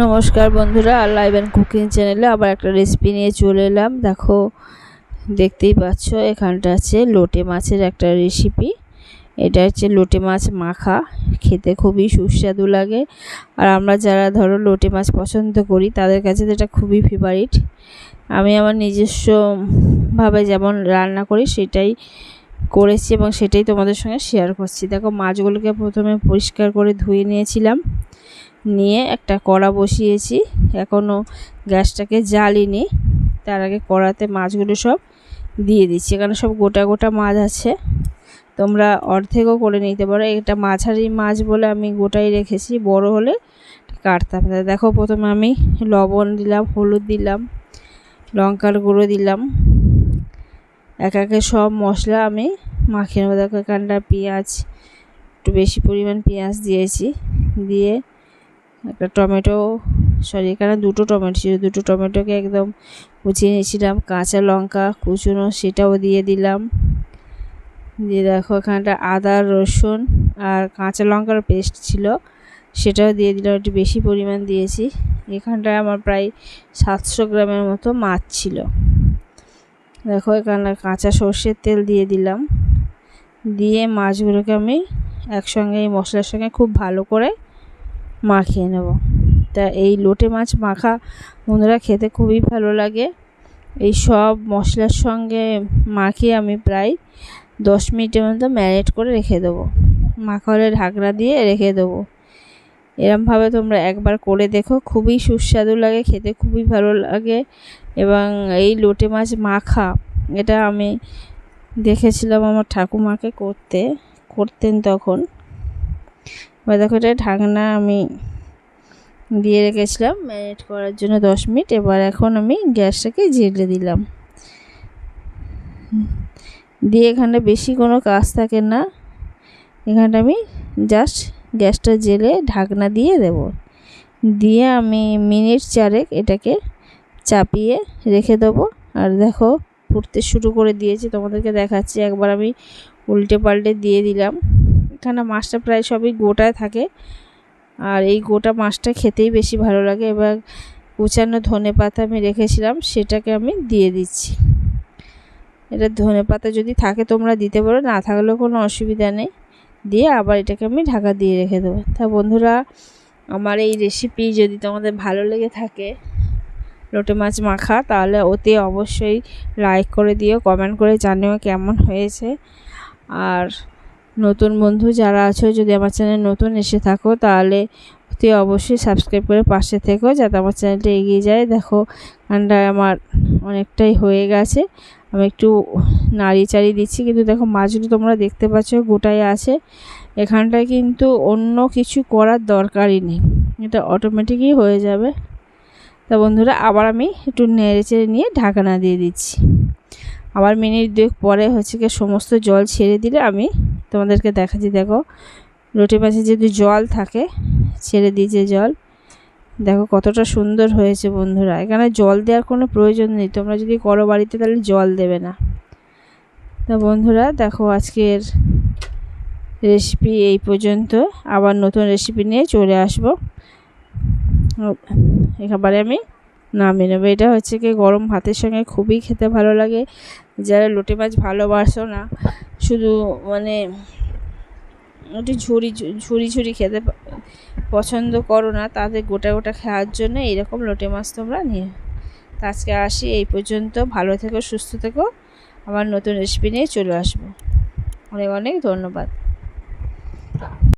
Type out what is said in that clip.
নমস্কার বন্ধুরা live and cooking চ্যানেলে আবার একটা রেসিপি নিয়ে চলে এলাম। দেখো, দেখতেই পাচ্ছ, এখানটা আছে লোটে মাছের একটা রেসিপি এটা হচ্ছে লোটে মাছ মাখা, খেতে খুবই সুস্বাদু লাগে। আর আমরা যারা ধরো লোটে মাছ পছন্দ করি, তাদের কাছে তো এটা খুবই ফেভারিট আমি আমার নিজস্বভাবে যেমন রান্না করি, সেটাই করেছি এবং সেটাই তোমাদের সঙ্গে শেয়ার করছি। দেখো, মাছগুলোকে প্রথমে পরিষ্কার করে ধুয়ে নিয়েছিলাম। নিয়ে একটা কড়া বসিয়েছি। এখনও গ্যাসটাকে জ্বালিনি। তার আগে কড়াতে মাছগুলো সব দিয়ে দিচ্ছি। এখানে সব গোটা গোটা মাছ আছে। তোমরা অর্ধেকও করে নিতে পারো। এটা মাঝারি মাছ বলে আমি গোটাই রেখেছি। বড় হলে কাটতাম দেখো প্রথমে আমি লবণ দিলাম, হলুদ দিলাম, লঙ্কার গুঁড়ো দিলাম। এক একে সব মশলা আমি মাখিয়ে নেব। দেখো এখানটা পেঁয়াজ, একটু বেশি পরিমাণ পেঁয়াজ দিয়েছি। দিয়ে একটা টমেটো, সরি, এখানে দুটো টমেটো ছিল। দুটো টমেটোকে একদম কুচিয়ে নিয়েছিলাম। কাঁচা লঙ্কা, কুচুনো, সেটাও দিয়ে দিলাম। দিয়ে দেখো, এখানটা আদা, রসুন আর কাঁচা লঙ্কার পেস্ট ছিল, সেটাও দিয়ে দিলাম। একটু বেশি পরিমাণ দিয়েছি। এখানটায় আমার প্রায় সাতশো গ্রামের মতো মাছ ছিল। দেখো, এখানে কাঁচা সর্ষের তেল দিয়ে দিলাম। দিয়ে মাছগুলোকে আমি একসঙ্গে, এই মশলার সঙ্গে খুব ভালো করে মাখিয়ে নেব। তা এই লোটে মাছ মাখা বন্ধুরা খেতে খুবই ভালো লাগে। এই সব মশলার সঙ্গে মাখিয়ে আমি প্রায় দশ মিনিটের মতো ম্যারিনেট করে রেখে দেবো। মাখা হলে ঢাকনা দিয়ে রেখে দেবো। এরমভাবে তোমরা একবার করে দেখো, খুবই সুস্বাদু লাগে, খেতে খুবই ভালো লাগে এবং এই লোটে মাছ মাখা, এটা আমি দেখেছিলাম আমার ঠাকুমাকে করতে, করতেন তখন। এবার দেখো এটা ঢাকনা আমি দিয়ে রেখেছিলাম ম্যারিনেট করার জন্য দশ মিনিট। এবার এখন আমি গ্যাসটাকে জেলে দিলাম। দিয়ে এখানে বেশি কোনো কাজ থাকে না। এখানটা আমি জাস্ট গ্যাসটা জেলে ঢাকনা দিয়ে দেব। দিয়ে আমি মিনিট চারেক এটাকে চাপিয়ে রেখে দেবো। আর দেখো ফুটতে শুরু করে দিয়েছি, তোমাদেরকে দেখাচ্ছি। একবার আমি উল্টে পাল্টে দিয়ে দিলাম। এখানে মাছটা প্রায় সবই গোটায় থাকে। আর এই গোটা মাছটা খেতেই বেশি ভালো লাগে। এবার কুচানো ধনে পাতা আমি রেখেছিলাম, সেটাকে আমি দিয়ে দিচ্ছি। এটা ধনে পাতা যদি থাকে তোমরা দিতে পারো, না থাকলেও কোনো অসুবিধা নেই। দিয়ে আবার এটাকে আমি ঢাকা দিয়ে রেখে দেবো। তা বন্ধুরা, আমার এই রেসিপি যদি তোমাদের ভালো লেগে থাকে, লোটে মাছ মাখা, তাহলে ওতে অবশ্যই লাইক করে দিও কমেন্ট করে জানিও কেমন হয়েছে। আর নতুন বন্ধু যারা আছো, যদি আমার চ্যানেল নতুন এসে থাকো, তাহলে অতি অবশ্যই সাবস্ক্রাইব করে পাশে থেকো, যাতে আমার চ্যানেলটা এগিয়ে যায়। দেখো ঠান্ডায় আমার অনেকটাই হয়ে গেছে। আমি একটু নাড়ি চাড়ি দিচ্ছি, কিন্তু দেখো, মাছগুলো তোমরা দেখতে পাচ্ছ, গোটাই আছে। এখানটায় কিন্তু অন্য কিছু করার দরকারই নেই। এটা অটোমেটিকই হয়ে যাবে। তা বন্ধুরা, আবার আমি একটু নেড়ে চেড়ে নিয়ে ঢাকনা দিয়ে দিচ্ছি। আবার মিনিট দুয়েক পরে হচ্ছে কি সমস্ত জল ছেড়ে দিলে আমি তোমাদেরকে দেখাচ্ছি, দেখো। রুটি মাছে যদি জল থাকে, ছেড়ে দিয়েছে জল। দেখো কতটা সুন্দর হয়েছে বন্ধুরা। এখানে জল দেওয়ার কোনো প্রয়োজন নেই। তোমরা যদি করো বাড়িতে, তাহলে জল দেবে না। তা বন্ধুরা, দেখো আজকের রেসিপি এই পর্যন্ত। আবার নতুন রেসিপি নিয়ে চলে আসব। একেবারে আমি নামিয়ে নেব। এটা হচ্ছে কি, গরম ভাতের সঙ্গে খুবই খেতে ভালো লাগে। যারা লোটে মাছ ভালোবাসো না শুধু মানে ওটি ঝুড়ি ঝুড়ি ঝুড়ি খেতে পছন্দ করো না তাদের গোটা গোটা খাওয়ার জন্য এইরকম লোটে মাছ তোমরা নিয়ে। আজকে আসি এই পর্যন্ত। ভালো থেকো, সুস্থ থেকো। আবার নতুন রেসিপি নিয়ে চলে আসব। অনেক অনেক ধন্যবাদ।